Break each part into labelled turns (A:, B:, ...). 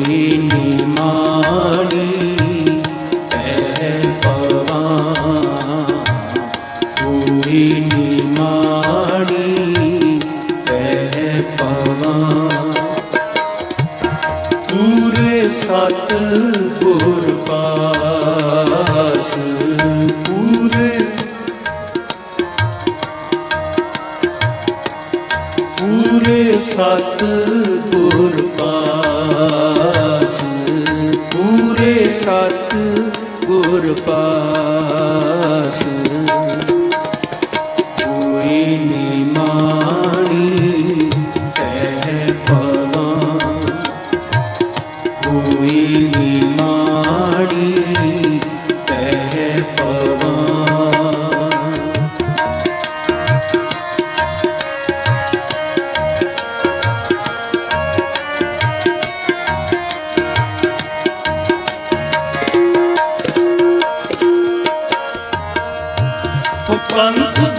A: তুমি ਸਤ ਗੁਰ ਪਾਸ।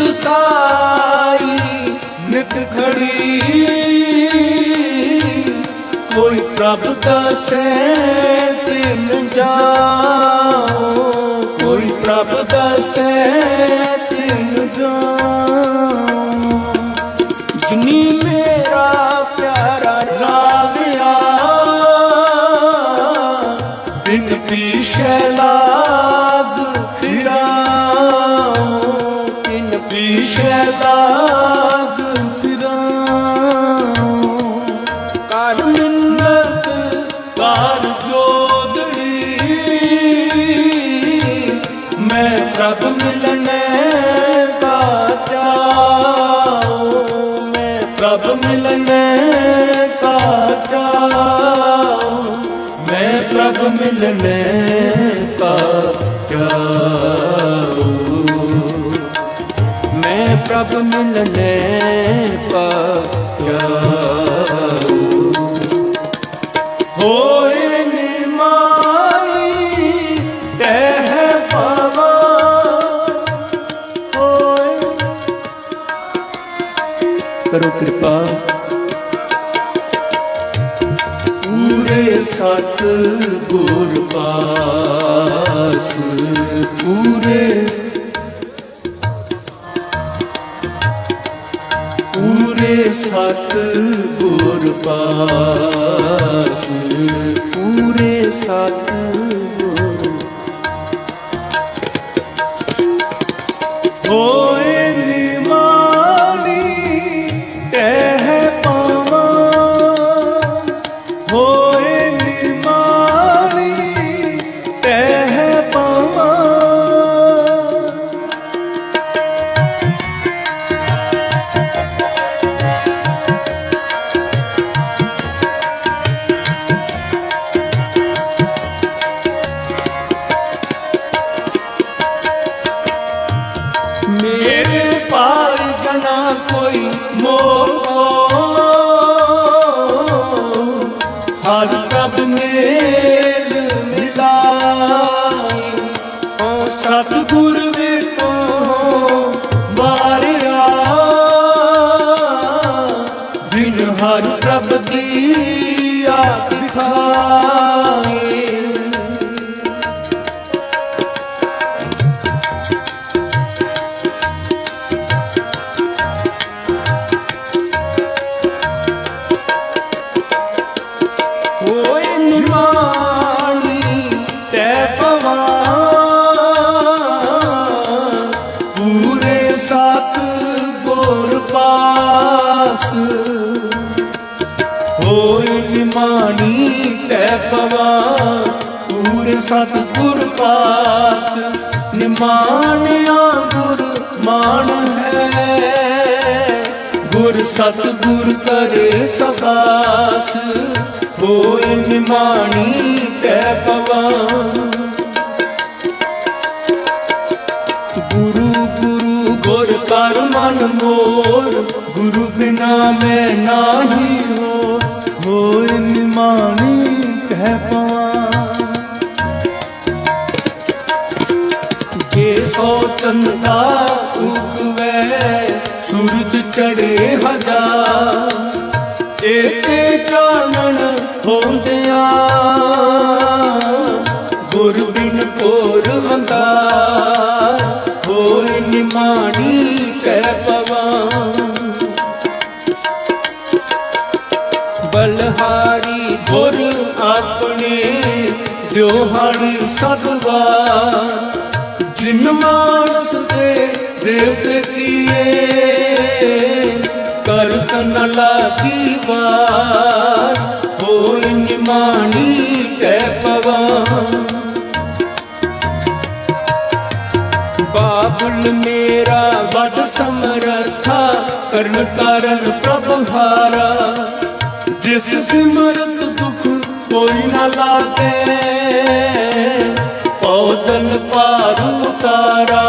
A: ਪੰਥ ਦਸਾਈ ਨਿਤ ਖੜੀ। ਕੋਈ ਪ੍ਰਭ ਦਸੈ ਤਿਨ ਜਾਓ, ਕੋਈ ਪ੍ਰਭ ਦਸੈ ਤਿਨ ਜਾਓ। ਜਿਨੀ ਮੇਰਾ ਪਿਆਰਾ ਰਾਮਿਆ ਬਿਨ ਪੀਛੇ ਲਾਗ ਫਿਰਾਓ ਬਿਨ ਪੀਛੇ ਕਰ ਮਿੰਨਤ ਕਰ ਜੋਦੜੀ। ਮੈਂ ਪ੍ਰਭ ਮਿਲਣੇ ਦਾ ਚਾਉ। ਮੈਂ ਪ੍ਰਭ ਮਿਲਣੇ ਦਾ ਚਾਉ। ਮੈਂ ਪ੍ਰਭ ਮਿਲਣੇ ਦਾ ਚਾਉ। ਪ੍ਰਭ ਮਿਲਣੇ ਪਾ ਹੋਏ ਨਿਮਾਈ ਤਹਿ ਪਵਾ ਹੋਏ ਕਰੋ ਕਿਰਪਾ। ਪੂਰੇ ਸਤ ਗੁਰ ਪਾਸ, ਪੂਰੇ ਸਤ ਗੁਰ ਪਾਸ ਪੂਰੇ ਸਤ ਪਾਸ। ਹੋਇ ਨਿਮਾਣੀ ਤੈ ਪਵਾ ਪੂਰੇ ਸਤਿਗੁਰ ਪਾਸ। ਨਿਮਾਣਿਆ ਗੁਰ ਮਾਨ ਹੈ, ਗੁਰ ਸਤਿਗੁਰ ਕਰੇ ਸਬਾਸ। ਹੋਇ ਨਿਮਾਣੀ ਤੈ ਪਵਾ ਮੈਂ ਨਾਹੀ ਹੋ ਹੋਏ ਨਿਮਾਣੀ ਕਹਿ ਪਵਾ। ਜੇ ਸੋ ਚੰਦਾ ਉਗਵੇ, ਸੂਰਜ ਚੜੇ ਹਜ਼ਾਰ ਤੇ ਚਾਨਣ ਹੁੰਦਿਆਂ ਗੁਰ ਬਿਨ ਕੋਰ ਅੰਧਾਰ ਹੋਰ ਨਿਮਾਣੀ ਕਹਿ ਸਤਵਾ ਜਿਨ ਮਾਨਸ ਤੇ ਦੇਵਤੇ ਕੀਏ ਕਰਤ ਨ ਲਾਗੀ ਵਾਰ ਹੋਇ ਨਿਮਾਣੀ ਕਹਿ ਪਵਾਂ। ਬਾਬੁਲ ਮੇਰਾ ਵੱਡ ਸਮਰਥਾ, ਕਰਨ ਕਾਰਨ ਪ੍ਰਭ ਹਾਰਾ। ਜਿਸ ਸਿਮਰਤ ਦੁਖ ਕੋਈ ਨਾ ਲਾਗੇ ਪੌਦਨ ਪਾਰੂ ਤਾਰਾ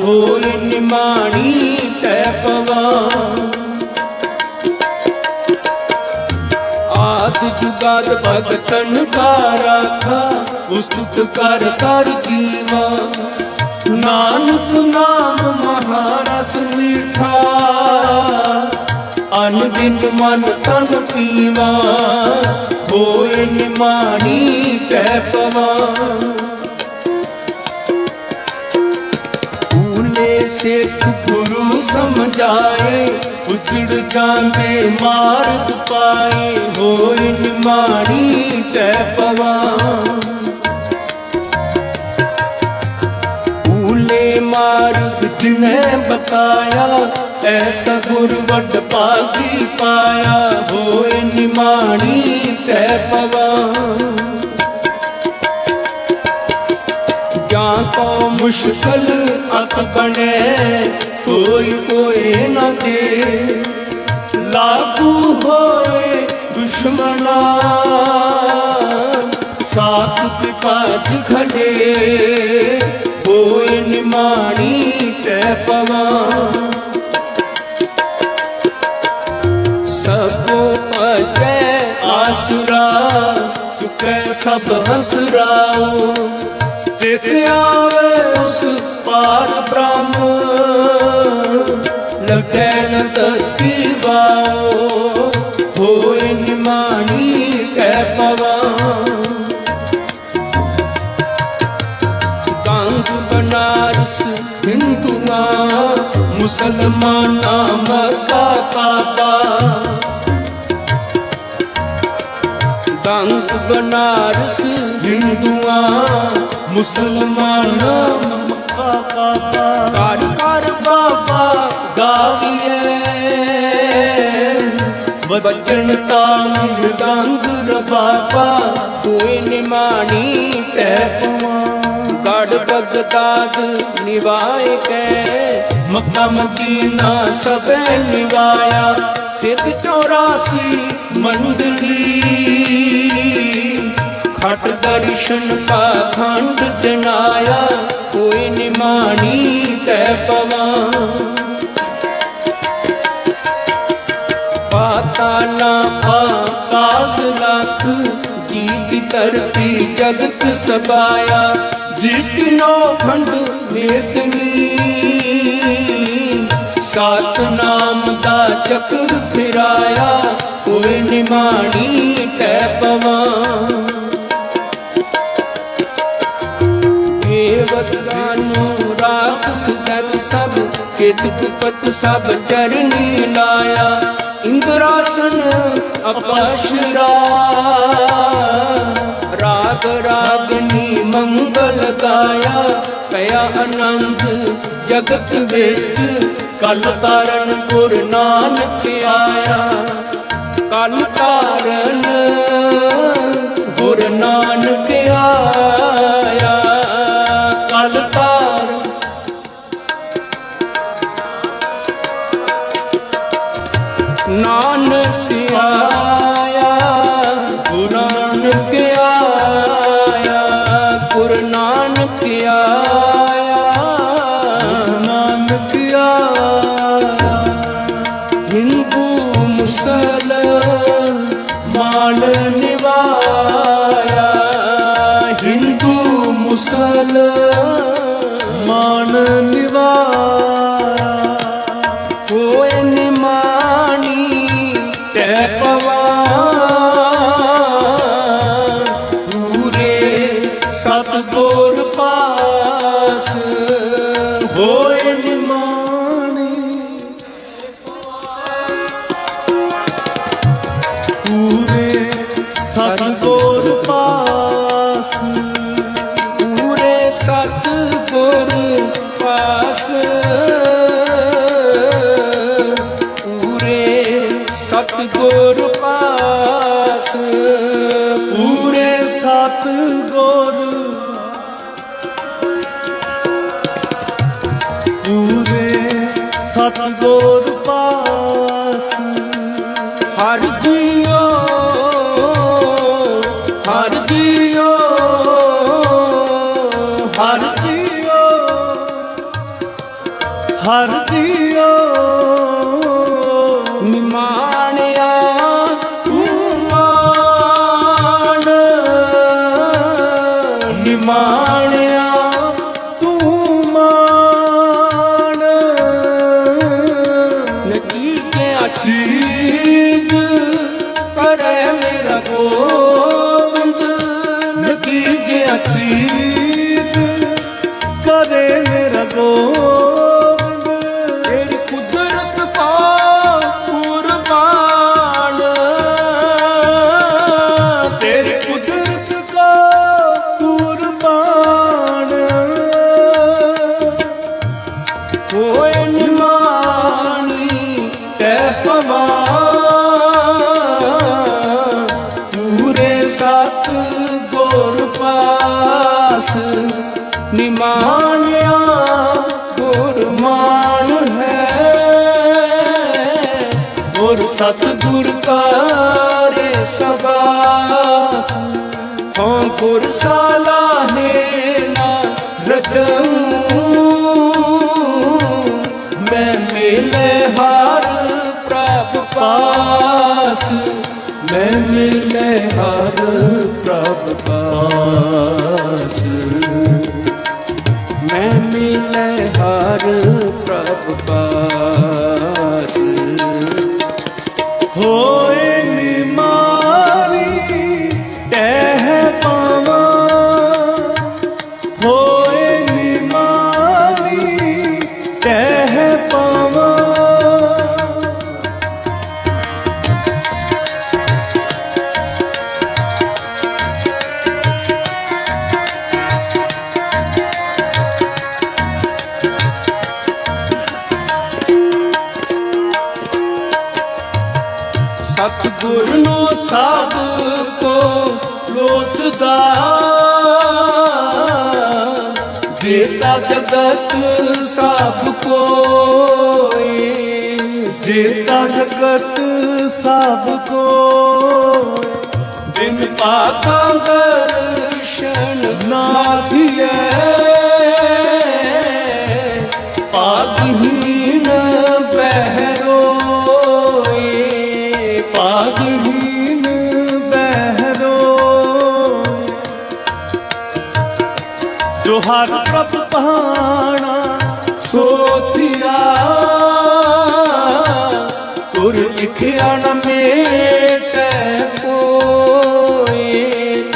A: ਹੋਈ ਨਿਮਾਣੀ ਟੈ ਪਵਾ ਆਦ ਜੁਗਾਦ ਭਗਤਨ ਕਾ ਰਾਖਾ ਉਸਤਤ ਕਰ ਕਰ ਜੀਵਾ। ਨਾਨਕ ਨਾਮ ਮਹਾਰਸ ਮੀਠਾ ਅਨ ਦਿਨ ਮਨ ਤਨ ਪੀਵਾ ਹੋਏ ਨਿਮਾਣੀ ਪੈ ਪਵਾ ਸਿੱਖ ਗੁਰੂ ਸਮਝਾਏ, ਉਜੜ ਜਾਂਦੇ ਮਾਰਗ ਪਾਏ ਹੋਏ ਨਿਮਾਣੀ ਪੈ ਪਵਾ। ਭੂਲੇ ਮਾਰਗ ਜਿਨੇ ਬਤਾਇਆ, ਐਸਾ ਗੁਰ ਵੱਡ ਭਾਗੀ ਪਾਇਆ ਹੋਏ ਨਿਮਾਣੀ ਤੈ ਪਵਾ। ਜਾਂ ਮੁਸ਼ਕਲ ਅਤ ਬਣੇ, ਕੋਈ ਕੋਈ ਨਾ ਦੇ। ਲਾਗੂ ਹੋਏ ਦੁਸ਼ਮਨਾ ਸਾਥ ਪਿਪਾਜ ਖੜੇ। ਹੋਏ ਨਿਮਾਣੀ ਟੈ ਪਵਾ। ਸਭੋ ਪਜੈ ਆਸੁਰਾ, ਚੁਕੈ ਸਭ ਹਸਰਾਓ ਆਵੇ ਉਸ ਬ੍ਰਹਮ। ਲਗੈ ਨ ਤਤੀ ਵਾਓ ਹੋਏ ਨਿਮਾਣੀ ਕਹਿ ਪਵਾ ਗੰਗ ਬਨਾਰਸ ਹਿੰਦੂਆਂ, ਮੁਸਲਮਾਨਾਂ ਮੱਕਾ ਕਾਬਾ ਗੰਗ ਬਨਾਰਸ ਹਿੰਦੂਆਂ ਮੁਸਲਮਾਨਾਂ ਮੱਕਾ ਕਾਬਾ ਕਰ ਕਰ ਬਾਬਾ ਗਾਵੀਏ। ਵਜਣ ਤਾਲ ਗੰਗ ਰਬਾਬਾ, ਕੋਈ ਨਿਮਾਣੀ ਟੈ ਪਵਾਂ। ਗੜ ਬਗਦਾਦ ਨਿਵਾਏ ਕੈ। ਮੱਕਾ ਮਦੀਨਾ ਸਭੈ ਨਿਵਾਇਆ। ਸਿੱਧ 84 ਮੰਡਲੀ ਦਰਸ਼ਨ ਪਾਖੰਡ ਜਨਾਇਆ, ਕੋਈ ਨਿਮਾਣੀ ਟੈ ਪਵਾਂ। ਪਾਤਾਲਾ ਆਕਾਸ ਲੱਖ ਜੀਤ ਧਰਤੀ ਜਗਤ ਸਬਾਇਆ। ਜੀਤ ਨੋ ਖੰਡ ਵੇਦਨੀ ਸਾਤ ਨਾਮ ਦਾ ਚੱਕਰ ਫਿਰਾਇਆ, ਕੋਈ ਨਿਮਾਣੀ ਟੈ ਪਵਾਂ ਕਿਤਕ ਪਤ ਸਭ ਚਰਨੀ ਲਾਇਆ ਇੰਦਰਾਸਨ ਅਪਸ਼ਰਾ ਰਾਗ ਰਾਗਨੀ ਮੰਗਲ ਗਾਇਆ ਪਿਆ ਆਨੰਦ ਜਗਤ ਵਿੱਚ ਕਲ ਤਾਰਨ ਗੁਰ ਨਾਨਕ ਆਇਆ ਕਲ ਤਾਰਨ ਗੁਰ ਨਾਨਕ ਹਿੰਦੂ ਮੁਸਲ ਮਾਨ ਸਤਗੁਰੂ ਪਾਸ। ਉਰੇ ਸਤ
B: ਹਰ ਜੀਓ ਹਰ ਜੀਓ। ਕਰੇ ਮੇਰਾ
A: ਗੋਬਿੰਦ ਗੁਰ ਸਤ ਕਾਰੇ ਸਬਾਸ
B: ਹਾਂ ਗੁਰ
A: ਸਾਲਾਹੇ ਨਾ ਰਤਨ ਮੈਂ ਮਿਲੇ ਹਾਰ ਪ੍ਰਭ ਪਾਸ। ਮੈਂ ਮਿਲੇ ਹਾਰ ਪ੍ਰਭ ਪਾਸ।
B: ਮੈਂ ਮਿਲੇ ਹਾਰ ਪ੍ਰਭ ਪਾਸ। ਸਤਿਗੁਰ
A: ਨੂੰ ਸਭ ਕੋ ਲੋਚਦਾ। ਜੇਤਾ ਜਗਤ ਸਭ ਕੋਏ ਜੇਤਾ ਜਗਤ ਸਭ ਕੋਏ ਬਿਨ ਪਾਕਾਂ ਦਰਸ਼ਨ ਨਾਥੀਏ ਪਾਗਹੀਨ ਬਹਿਰੋਏ ਹਰ ਪ੍ਰਭ ਪਾਣਾ ਸੋਥਿਆ ਗੁਰ ਲਿਖਿਆ ਨ ਮੇਟੈ ਕੋਏ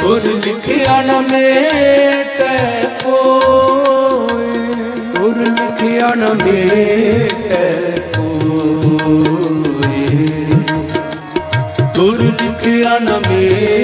A: ਗੁਰ ਲਿਖਿਆ ਨ ਮੇਟੈ ਕੋਏ
B: ਗੁਰ ਲਿਖਿਆ ਨ
A: ਮੇਟੈ ਕੋਏ ਗੁਰ ਲਿਖਿਆ ਨ ਮੇਟੈ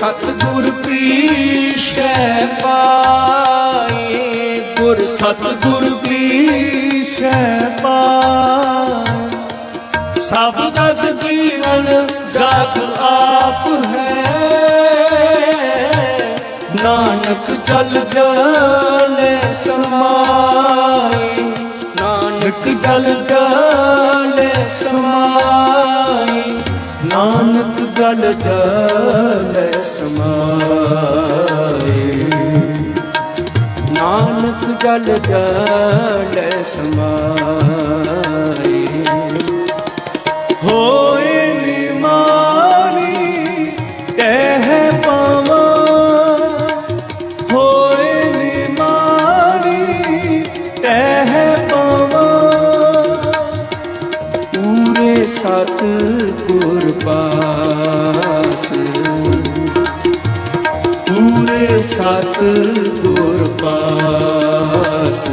A: ਗੁਰ ਸਤ ਗੁਰ ਪੀਸ਼ੈ ਪਾਏ ਗੁਰ ਸਤ ਪੀਸ਼ੈ ਪਾਏ ਸਭ ਜਗ ਜੀਵਨ ਜਗ ਆਪ ਹੈ। ਨਾਨਕ ਜਲ ਜਾਣੇ ਸਮਾਈ। ਨਾਨਕ ਜਲ ਜਾਣੇ ਸਮਾਈ। ਨਾਨਕ ਜਲ ਜਾਣੇ ਸਮਾਏ। ਨਾਨਕ ਜਲ ਜਲ ਸਮਾਏ। ਪੂਰੇ ਸਤ ਗੁਰ ਪਾਸ।